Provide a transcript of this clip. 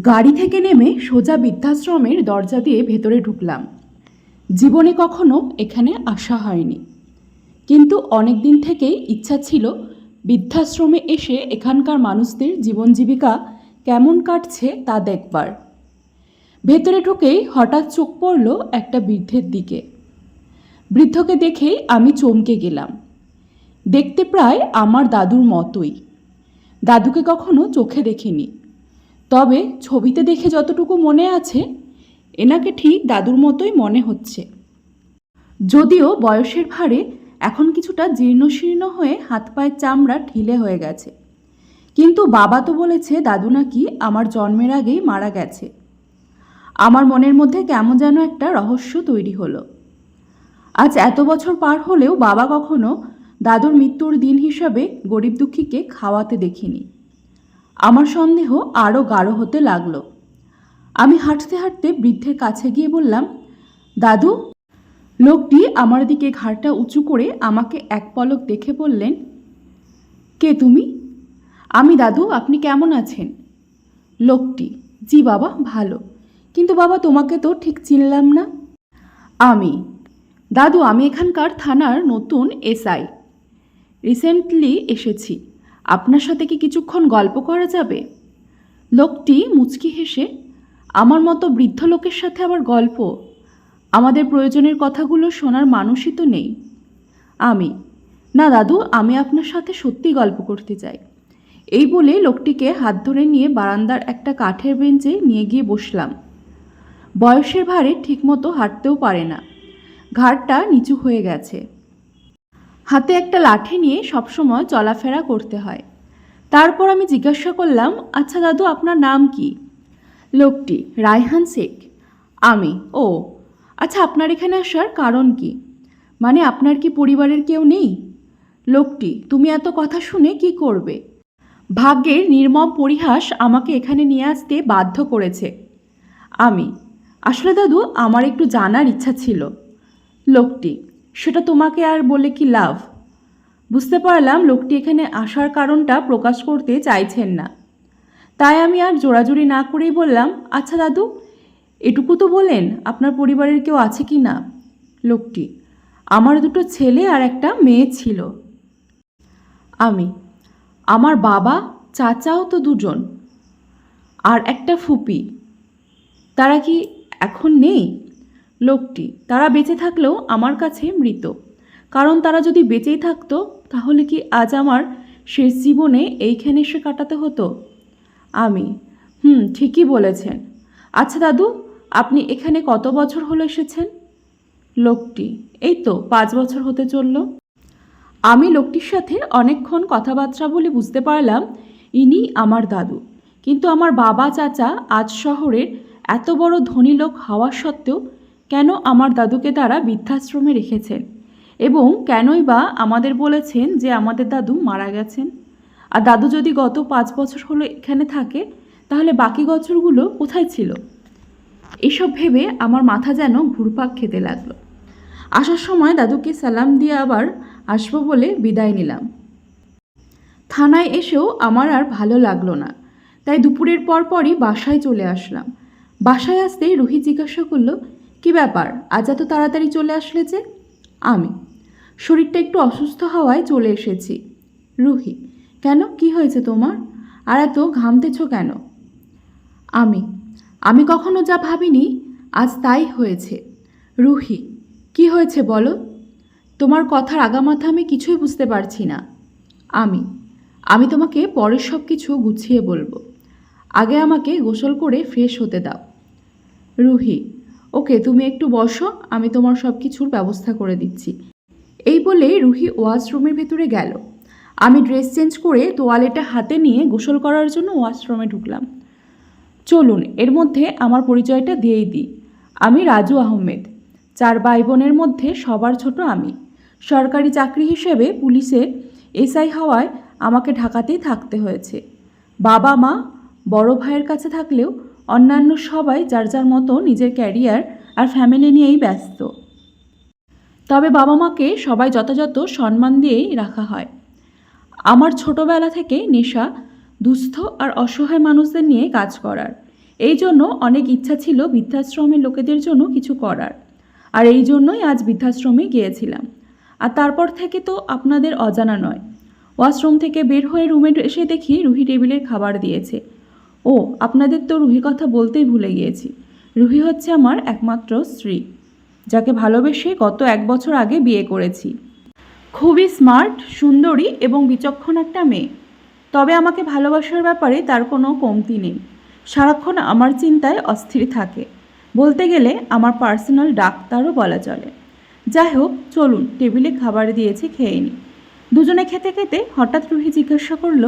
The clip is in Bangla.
গাড়ি থেকে নেমে সোজা বৃদ্ধাশ্রমের দরজা দিয়ে ভেতরে ঢুকলাম। জীবনে কখনো এখানে আসা হয়নি। কিন্তু অনেক দিন থেকেই ইচ্ছা ছিল বৃদ্ধাশ্রমে এসে এখানকার মানুষদের জীবন জীবিকা কেমন কাটছে তা দেখবার। ভেতরে ঢুকেই হঠাৎ চোখ পড়ল একটা বৃদ্ধের দিকে। বৃদ্ধকে দেখেই আমি চমকে গেলাম। দেখতে প্রায় আমার দাদুর মতোই। দাদুকে কখনো চোখে দেখিনি। তবে ছবিতে দেখে যতটুকু মনে আছে, এনাকে ঠিক দাদুর মতোই মনে হচ্ছে। যদিও বয়সের ভারে এখন কিছুটা জীর্ণশীর্ণ হয়ে হাত পায়ের চামড়া ঢিলে হয়ে গেছে। কিন্তু বাবা তো বলেছে, দাদু নাকি আমার জন্মের আগেই মারা গেছে। আমার মনের মধ্যে কেমন যেন একটা রহস্য তৈরি হলো। আজ এত বছর পার হলেও বাবা কখনো দাদুর মৃত্যুর দিন হিসাবে গরিব দুঃখীকে খাওয়াতে দেখিনি। আমার সন্দেহ আরও গাঢ় হতে লাগল। আমি হাঁটতে হাঁটতে বৃদ্ধের কাছে গিয়ে বললাম, দাদু। লোকটি আমার দিকে ঘাড়টা উঁচু করে আমাকে এক পলক দেখে বললেন, কে তুমি? আমি দাদু, আপনি কেমন আছেন? লোকটি, জি বাবা, ভালো। কিন্তু বাবা, তোমাকে তো ঠিক চিনলাম না? আমি? দাদু, আমি এখানকার থানার নতুন এসআই। রিসেন্টলি এসেছি। আপনার সাথে কি কিছুক্ষণ গল্প করা যাবে? লোকটি মুচকি হেসে, আমার মতো বৃদ্ধ লোকের সাথে আবার গল্প? আমাদের প্রয়োজনের কথাগুলো শোনার মানুষই তো নেই। আমি? না দাদু, আমি আপনার সাথে সত্যি গল্প করতে চাই। এই বলে লোকটিকে হাত ধরে নিয়ে বারান্দার একটা কাঠের বেঞ্চে নিয়ে গিয়ে বসলাম। বয়সের ভারে ঠিকমতো হাঁটতেও পারে না। ঘাড়টা নিচু হয়ে গেছে। হাতে একটা লাঠি নিয়ে সবসময় চলাফেরা করতে হয়। তারপর আমি জিজ্ঞাসা করলাম আচ্ছা দাদু, আপনার নাম কি? লোকটি, রায়হান শেখ। আমি, ও আচ্ছা আপনার এখানে আসার কারণ কি? মানে আপনার কি পরিবারের কেউ নেই? লোকটি, তুমি এত কথা শুনে কি করবে? ভাগ্যের নির্মম পরিহাস আমাকে এখানে নিয়ে আসতে বাধ্য করেছে। আমি, আসলে দাদু, আমার একটু জানার ইচ্ছা ছিল। লোকটি সেটা তোমাকে আর বলে কি লাভ? বুঝতে পারলাম লোকটি এখানে আসার কারণটা প্রকাশ করতে চাইছেন না। তাই আমি আর জোড়াজুড়ি না করেই বললাম আচ্ছা দাদু, এটুকু তো বলেন, আপনার পরিবারের কেউ আছে কি না? লোকটি, আমার দুটো ছেলে আর একটা মেয়ে ছিল। আমি, আমার বাবা, চাচাও তো দুজন, আর একটা ফুপি, তারা কি এখন নেই? লোকটি, তারা বেঁচে থাকলেও আমার কাছে মৃত। কারণ তারা যদি বেঁচেই থাকতো, তাহলে কি আজ আমার শেষ জীবনে এইখানে এসে কাটাতে হতো? আমি, হুম, ঠিকই বলেছেন। আচ্ছা দাদু, আপনি এখানে কত বছর হলো এসেছেন? লোকটি, এই তো পাঁচ বছর হতে চলল। আমি লোকটির সাথে অনেকক্ষণ কথাবার্তা বলে বুঝতে পারলাম, ইনি আমার দাদু। কিন্তু আমার বাবা চাচা আজ শহরের এত বড় ধনী লোক হওয়া সত্ত্বেও কেন আমার দাদুকে তারা বৃদ্ধাশ্রমে রেখেছেন? এবং কেনই বা আমাদের বলেছেন যে আমাদের দাদু মারা গেছেন? আর দাদু যদি গত পাঁচ বছর হলো এখানে থাকে, তাহলে বাকি বছরগুলো কোথায় ছিল? এসব ভেবে আমার মাথা যেন ঘুরপাক খেতে লাগল। আসার সময় দাদুকে সালাম দিয়ে আবার আসব বলে বিদায় নিলাম। থানায় এসেও আমার আর ভালো লাগল না। তাই দুপুরের পর পরই বাসায় চলে আসলাম। বাসায় আসতেই রুহি জিজ্ঞাসা করল কি ব্যাপার? আজ এত তাড়াতাড়ি চলে আসলে যে? আমি। শরীরটা একটু অসুস্থ হওয়ায় চলে এসেছি। রুহি, কেন? কি হয়েছে তোমার? আর এত ঘামতেছ কেন? আমি। আমি কখনো যা ভাবিনি, আজ তাই হয়েছে। রুহি, কি হয়েছে বলো? তোমার কথার আগামাথা আমি কিছুই বুঝতে পারছি না। আমি। আমি তোমাকে পরের সব কিছু গুছিয়ে বলব। আগে আমাকে গোসল করে ফ্রেশ হতে দাও। রুহি ওকে, তুমি একটু বসো, আমি তোমার সব কিছুর ব্যবস্থা করে দিচ্ছি। এই বলে রুহি ওয়াশরুমের ভেতরে গেল। আমি ড্রেস চেঞ্জ করে তোয়ালেটা হাতে নিয়ে গোসল করার জন্য ওয়াশরুমে ঢুকলাম। চলুন, এর মধ্যে আমার পরিচয়টা দিয়েই দিই। আমি রাজু আহমেদ। চার ভাই বোনের মধ্যে সবার ছোট আমি। সরকারি চাকরি হিসেবে পুলিশে এসআই হওয়ায় আমাকে ঢাকাতেই থাকতে হয়েছে। বাবা মা বড় ভাইয়ের কাছে থাকলেও অন্যান্য সবাই যার যার মতো নিজের ক্যারিয়ার আর ফ্যামিলি নিয়েই ব্যস্ত। তবে বাবা মাকে সবাই যথাযথ সম্মান দিয়েই রাখা হয়। আমার ছোটবেলা থেকে নেশা, দুস্থ আর অসহায় মানুষদের নিয়ে কাজ করার। এই জন্য অনেক ইচ্ছা ছিল বৃদ্ধাশ্রমের লোকেদের জন্য কিছু করার। আর এই জন্যই আজ বৃদ্ধাশ্রমে গিয়েছিলাম। আর তারপর থেকে তো আপনাদের অজানা নয়। ওয়াশরুম থেকে বের হয়ে রুমে এসে দেখি রুহি টেবিলের খাবার দিয়েছে। ও, আপনাদের তো রুহি কথা বলতেই ভুলে গিয়েছি। রুহি হচ্ছে আমার একমাত্র স্ত্রী, যাকে ভালোবেসে গত এক বছর আগে বিয়ে করেছি। খুবই স্মার্ট, সুন্দরী এবং বিচক্ষণ একটা মেয়ে। তবে আমাকে ভালোবাসার ব্যাপারে তার কোনো কমতি নেই। সারাক্ষণ আমার চিন্তায় অস্থির থাকে। বলতে গেলে আমার পার্সোনাল ডাক্তারও বলা চলে। যাই হোক, চলুন, টেবিলে খাবার দিয়েছে, খেয়ে নি। দুজনে খেতে খেতে হঠাৎ রুহি জিজ্ঞাসা করল